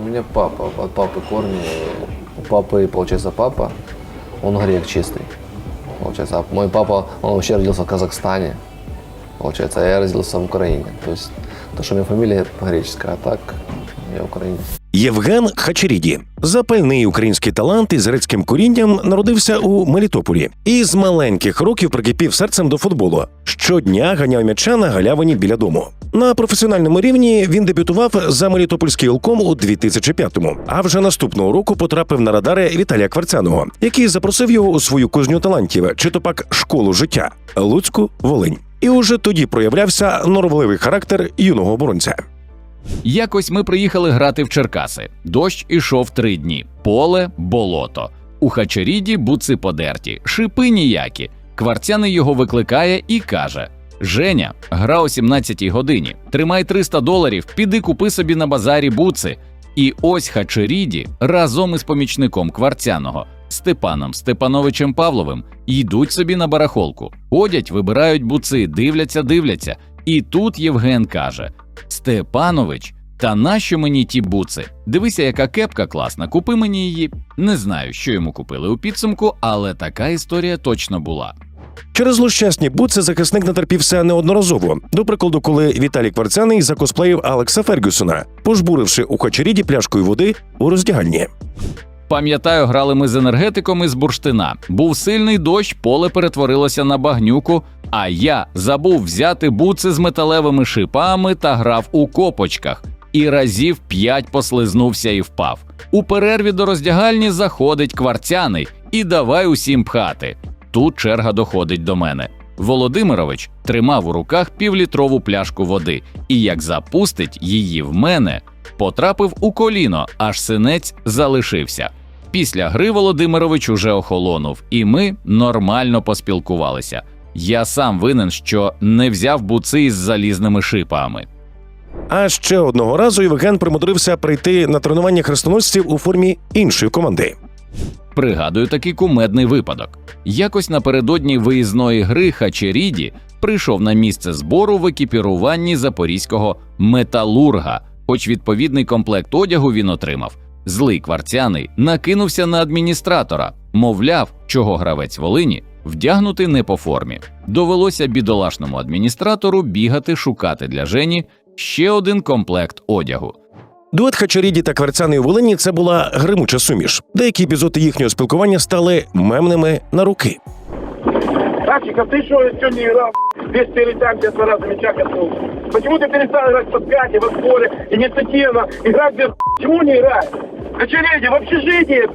У меня папа, от папы корни. У папы, получается, папа, он грек чистый. Получается, а мой папа, он вообще родился в Казахстане. Получается, а я родился в Украине. То есть, то, что у меня фамилия греческая, а так я украинец. Євген Хачеріді, запальний український талант із грецьким корінням, народився у Мелітополі і з маленьких років прикипів серцем до футболу. Щодня ганяв м'яча на галявині біля дому. На професіональному рівні він дебютував за Мелітопольський Олком у 2005-му, а вже наступного року потрапив на радари Віталія Кварцяного, який запросив його у свою кузню талантів, чи то пак школу життя Луцьку Волинь. І уже тоді проявлявся норовливий характер юного оборонця. Якось ми приїхали грати в Черкаси. Дощ ішов три дні. Поле, болото. У Хачеріді буци подерті, шипи ніякі. Кварцяний його викликає і каже: Женя, гра о 17-й годині. Тримай 300 доларів, піди купи собі на базарі буци. І ось Хачеріді разом із помічником Кварцяного Степаном Степановичем Павловим йдуть собі на барахолку. Ходять, вибирають буци, дивляться, дивляться. І тут Євген каже: Степанович, та нащо мені ті буци? Дивися, яка кепка класна, купи мені її. Не знаю, що йому купили у підсумку, але така історія точно була. Через злощасні буци захисник натерпівся неодноразово. До прикладу, коли Віталій Кварцяний закосплеїв Алекса Фергюсона, пожбуривши у Хачеріді пляшкою води у роздягальні. Пам'ятаю, грали ми з енергетиком із бурштина. Був сильний дощ, поле перетворилося на багнюку. А я забув взяти буци з металевими шипами та грав у копочках. І разів п'ять послизнувся і впав. У перерві до роздягальні заходить кварцяний і давай усім пхати. Тут черга доходить до мене. Володимирович тримав у руках півлітрову пляшку води, і як запустить її в мене, потрапив у коліно, аж синець залишився. Після гри Володимирович уже охолонув, і ми нормально поспілкувалися. Я сам винен, що не взяв буци із залізними шипами. А ще одного разу Євген примудрився прийти на тренування хрестоносців у формі іншої команди. Пригадую такий кумедний випадок. Якось напередодні виїзної гри Хачеріді прийшов на місце збору в екіпіруванні запорізького металурга, хоч відповідний комплект одягу він отримав. Злий кварцяний накинувся на адміністратора, мовляв, чого гравець Волині вдягнути не по формі. Довелося бідолашному адміністратору бігати шукати для Жені ще один комплект одягу. Дует Хачаріді та Кварцяний у Волині це була гримуча суміш. Деякі епізоди їхнього спілкування стали мемними на руки. Тачик, а ты что сегодня не играл? Весь первый тайм тебе два раза мяча коснулся. Почему ты перестал играть в подкате, в отборе, инициативно, играть без Почему не играешь? Кочереди, в общежитие,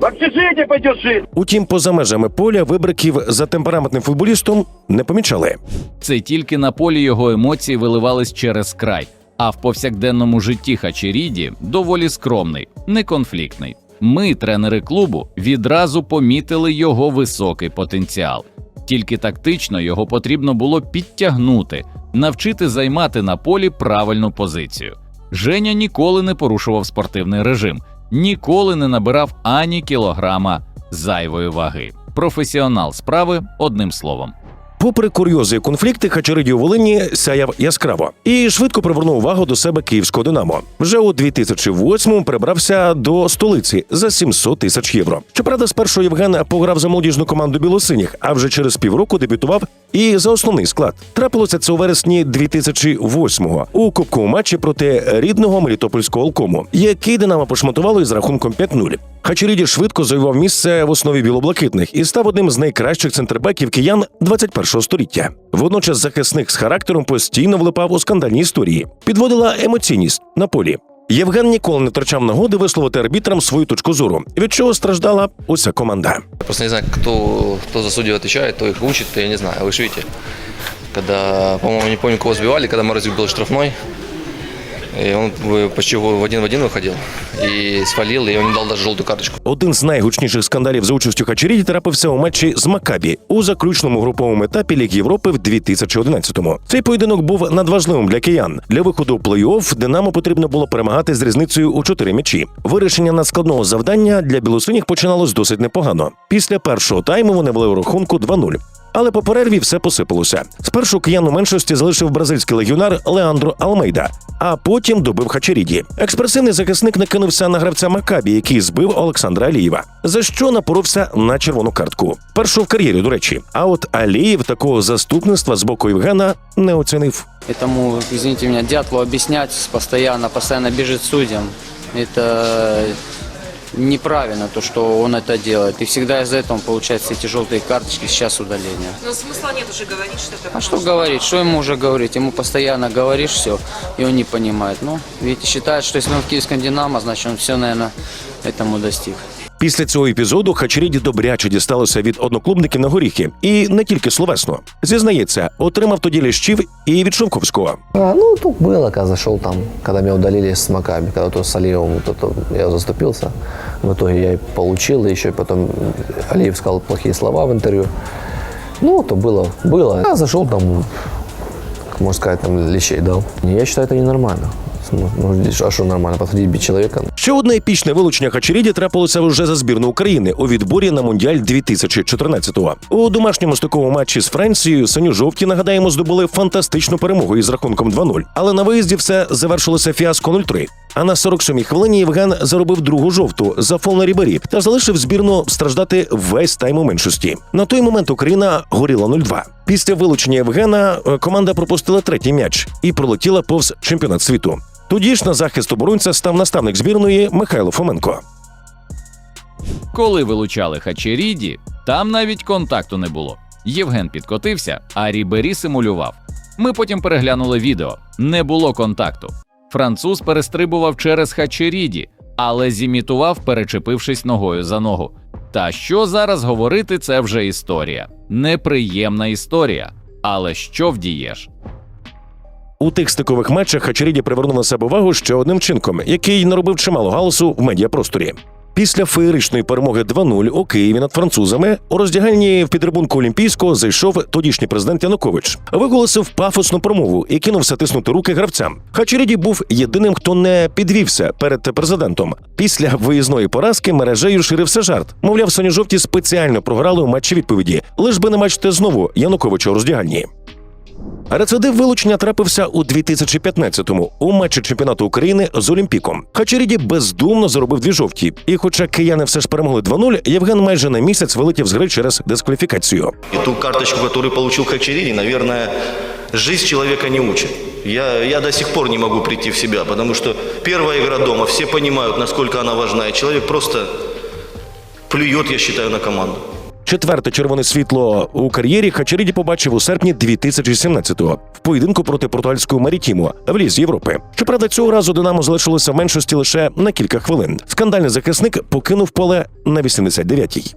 в общежитие пойдешь жить. Утім, поза межами поля вибриків за темпераментним футболістом не помічали. Це тільки на полі його емоції виливались через край, а в повсякденному житті Хачеріді доволі скромний, неконфліктний. Ми, тренери клубу, відразу помітили його високий потенціал. Тільки тактично його потрібно було підтягнути, навчити займати на полі правильну позицію. Женя ніколи не порушував спортивний режим, ніколи не набирав ані кілограма зайвої ваги. Професіонал справи одним словом. Попри курйози і конфлікти, Хачариді у Волині сяяв яскраво і швидко привернув увагу до себе київського динамо. Вже у 2008-му перебрався до столиці за 700 тисяч євро. Щоправда, спершу Євген пограв за молодіжну команду білосиніх, а вже через півроку дебютував і за основний склад. Трапилося це у вересні 2008-го у кубковому матчі проти рідного Мелітопольського Олкому, який Динамо пошматувало із рахунком 5-0. Хачеріді швидко завоював місце в основі білоблакитних і став одним з найкращих центрбеків киян 21-го століття. Водночас захисник з характером постійно влипав у скандальні історії, підводила емоційність на полі. Євген ніколи не втрачав нагоди висловити арбітрам свою точку зору, від чого страждала уся команда. Я просто не знаю, кто, кто за судью отвечает, кто их учит, я не знаю. Же видите, когда, по-моему, не помню, кого сбивали, когда Морозюк был штрафной, и он почти в один в один выходил и свалил, и он не дал даже желтую карточку. Один з найгучніших скандалів за участю Хачеріді трапився у матчі з Макабі у заключному груповому етапі Ліг Європи в 2011-му. Цей поєдинок був надважливим для киян. Для виходу в плей-офф Динамо потрібно було перемагати з різницею у чотири м'ячі. Вирішення надскладного завдання для білосиніх починалось досить непогано. Після першого тайму вони вели у рахунку 2-0. Але по перерві все посипалося. Спершу киян у меншості залишив бразильський легіонар Леандро Алмейда, а потім добив Хачеріді. Експресивний захисник накинувся на гравця Макабі, який збив Олександра Алієва, за що напоровся на червону картку. Першу в кар'єрі, до речі. А от Алієв такого заступництва з боку Євгена не оцінив. Этому, извините меня, дятлу объяснять постоянно, постоянно бежит судьям. Это неправильно, то, что он это делает. И всегда из-за этого он получает все эти желтые карточки, сейчас удаления. Но смысла нет уже говорить, что это А что говорить? Что ему уже говорить? Ему постоянно говоришь все, и он не понимает. Ну, видите, считает, что если он в киевском «Динамо», значит, он все, наверное, этому достиг. Після цього епізоду Хачеріді добряче дісталося від одноклубників на горіхи, і не тільки словесно. Зізнається, отримав тоді лящів і від Шовковського. А, ну, тут было, когда зашел там, когда меня удалили с Макаби, когда то с Алиевым, то, то я заступился. В итоге я и получил, и еще потом Алиев сказал плохие слова в интервью. Ну, то было, было. Я зашел там, как можно сказать, там лещей дал. Я считаю, это ненормально. Ну, а что нормально? Подходить бить человека? Ще одне епічне вилучення Хачеріді трапилося вже за збірну України у відборі на Мундіаль 2014-го. У домашньому стиковому матчі з Францією синьо-жовті, нагадаємо, здобули фантастичну перемогу із рахунком 2-0. Але на виїзді все завершилося фіаско 0-3. А на 47-й хвилині Євген заробив другу жовту за фол на Рібері та залишив збірну страждати весь тайм у меншості. На той момент Україна горіла 0-2. Після вилучення Євгена е, команда пропустила третій м'яч і пролетіла повз чемпіонат світу. Тоді ж на захист оборонця став наставник збірної Михайло Фоменко. Коли вилучали Хачеріді, там навіть контакту не було. Євген підкотився, а Рібері симулював. Ми потім переглянули відео. Не було контакту. Француз перестрибував через Хачеріді, але зімітував, перечепившись ногою за ногу. Та що зараз говорити, це вже історія. Неприємна історія. Але що вдієш? У тих стикових матчах Хачеріді привернув на себе увагу ще одним чинком, який наробив чимало галасу в медіапросторі. Після феєричної перемоги 2-0 у Києві над французами у роздягальні в підрибунку Олімпійського зайшов тодішній президент Янукович, виголосив пафосну промову і кинувся тиснути руки гравцям. Хачеріді був єдиним, хто не підвівся перед президентом. Після виїзної поразки мережею ширився жарт. Мовляв, синьо-жовті спеціально програли у матчі відповіді, лиш би не бачити знову Януковича у роздягальні. Рецидив вилучення трапився у 2015-му у матчі чемпіонату України з Олімпіком. Хачеріді бездумно заробив дві жовті. І, хоча кияни все ж перемогли 2-0, Євген майже на місяць вилетів з гри через дискваліфікацію. И ту карточку, которую получил Хачериди, наверное, жизнь человека не учит. Я, я до сих пор не могу прийти в себя, потому что первая игра дома, все понимают, насколько она важна, и человек просто плюет, я считаю, на команду. Четверте червоне світло у кар'єрі Хачеріді побачив у серпні 2017-го в поєдинку проти португальського Марітіму в лізі Європи. Щоправда, цього разу Динамо залишилося в меншості лише на кілька хвилин. Скандальний захисник покинув поле на 89-й.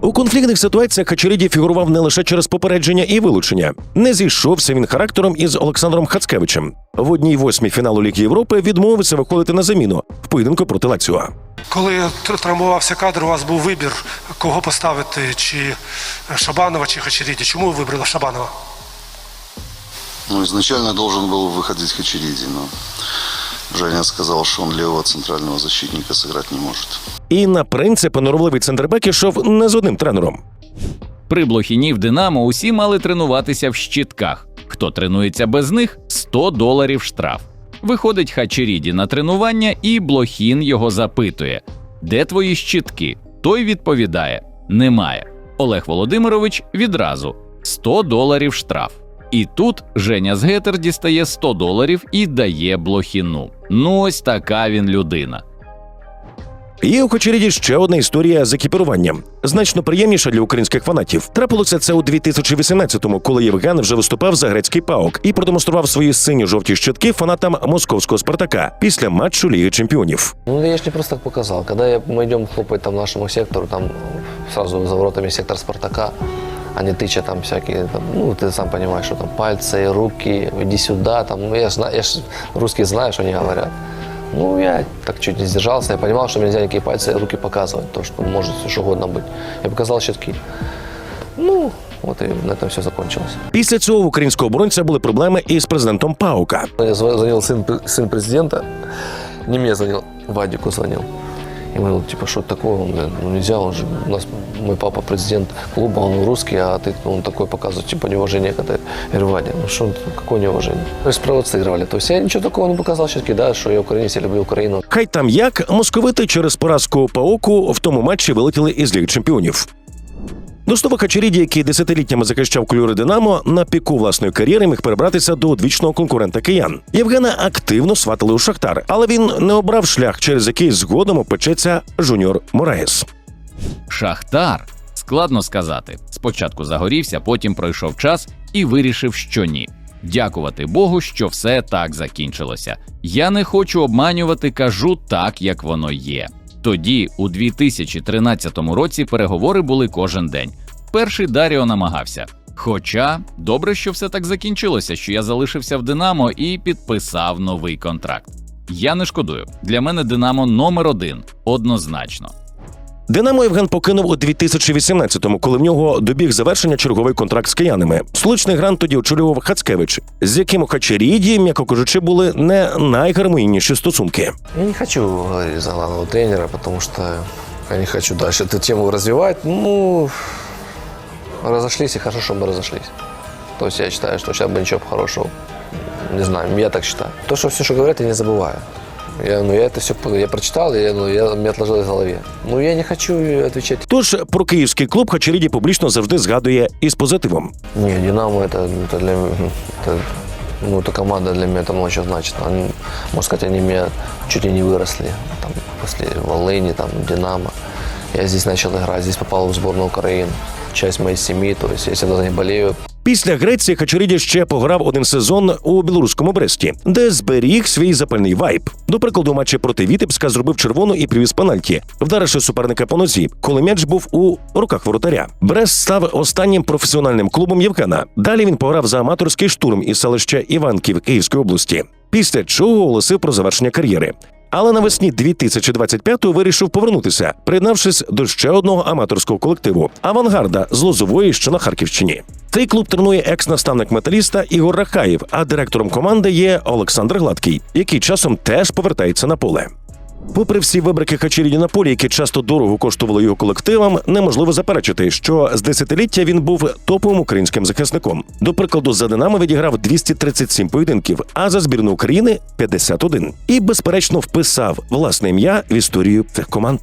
У конфліктних ситуаціях Хачеріді фігурував не лише через попередження і вилучення. Не зійшовся він характером із Олександром Хацкевичем. В одній восьмій фіналу Ліги Європи відмовився виходити на заміну в поєдинку проти Лаціо. Коли тр- травмувався кадр, у вас був вибір, кого поставити, чи Шабанова, чи Хачеріді. Чому ви вибрали Шабанова? Ну, изначально должен был выходить Хачериди, но Женя сказал, что он левого центрального защитника сыграть не может. І на принципи норовливий центрбек ішов не з одним тренером. При Блохіні в Динамо усі мали тренуватися в щитках. Хто тренується без них 100 доларів штраф. Виходить Хачеріді на тренування, і Блохін його запитує: Де твої щитки? Той відповідає: Немає. Олег Володимирович відразу 100 доларів штраф. І тут Женя з Гетер дістає 100 доларів і дає Блохіну. Ну ось така він людина. Є у Хачеріді ще одна історія з екіпіруванням, значно приємніша для українських фанатів. Трапилося це у 2018-му, коли Євген вже виступав за грецький паук і продемонстрував свої сині-жовті щитки фанатам московського Спартака після матчу Ліги Чемпіонів. Ну, я же не просто так показал. Когда я, мы идем хлопать там нашему сектору, там сразу за воротами сектор Спартака, они тыча там всякие, там, ну, ты сам понимаешь, что там пальцы, руки, иди сюда, там, ну, я ж, знаю- я ж русский знаю, что они говорят. Ну, я так чуть не сдержался, я понимал, что нельзя никакие пальцы и руки показывать, то, что может все что угодно быть. Я показал щитки. Ну, вот и на этом все закончилось. Після цього в українського оборонця були проблеми із президентом Паука. Мне зв- звонил сын, пр- сын президента, не мне звонил, Вадику звонил. И мы, ну, типа, что это такое? Он говорит, ну нельзя, он же, у нас, мой папа президент клуба, он русский, а ты, ну, он такой показывает, типа, неуважение к этой Я говорю, Вадя, ну что, какое неуважение? То есть проводцы играли. То есть я ничего такого не показал сейчас, да, что я украинец, я люблю Украину. Хай там як московити через поразку по оку в тому матчі вилетіли із Ліги Чемпіонів. До слова Хачеріді, який десятиліттями захищав кольори Динамо, на піку власної кар'єри міг перебратися до одвічного конкурента киян. Євгена активно сватали у Шахтар, але він не обрав шлях, через який згодом опечеться жуніор Мораєс. Шахтар складно сказати. Спочатку загорівся, потім пройшов час і вирішив, що ні. Дякувати Богу, що все так закінчилося. Я не хочу обманювати, кажу так, як воно є. Тоді, у 2013 році, переговори були кожен день. Перший Даріо намагався. Хоча добре, що все так закінчилося, що я залишився в Динамо і підписав новий контракт. Я не шкодую. Для мене Динамо номер один однозначно. Динамо Євген покинув у 2018-му, коли в нього добіг завершення черговий контракт з киянами. Столичний грант тоді очолював Хацкевич, з яким у Хачеріді, м'яко кажучи, були не найгармонійніші стосунки. Я не хочу говорить за главного тренера, потому что я не хочу дальше эту тему развивать. Ну, разошлись, и хорошо, что мы разошлись. То есть я считаю, что сейчас бы ничего хорошего. Не знаю, я так считаю. То, что все, что говорят, я не забываю. Я, ну, я это все я прочитал, я, ну, я, мне отложилось в голове. Ну, я не хочу отвечать. Тож про київський клуб Хачеріді публічно завжди згадує із позитивом. Не, Динамо это, это для м- это, ну, эта команда для меня это много чего значит. Они, можно сказать, они меня чуть ли не выросли. Там, после Волыни, там, Динамо. Я здесь начал играть, здесь попал в сборную Украины. Часть моей семьи, то есть я всегда за них. Після Греції Хачеріді ще пограв один сезон у білоруському Бресті, де зберіг свій запальний вайб. До прикладу, матчі проти Вітебська зробив червону і привіз пенальті, вдаривши суперника по нозі, коли м'яч був у руках воротаря. Брест став останнім професіональним клубом Євгена. Далі він пограв за аматорський штурм із селища Іванків Київської області, після чого оголосив про завершення кар'єри. Але навесні 2025-го вирішив повернутися, приєднавшись до ще одного аматорського колективу авангарда з Лозової, що на Харківщині. Цей клуб тренує екс-наставник металіста Ігор Рахаєв, а директором команди є Олександр Гладкий, який часом теж повертається на поле. Попри всі вибрики Хачеріді на полі, які часто дорого коштували його колективам, неможливо заперечити, що з десятиліття він був топовим українським захисником. До прикладу, за Динамо відіграв 237 поєдинків, а за збірну України 51. І безперечно вписав власне ім'я в історію цих команд.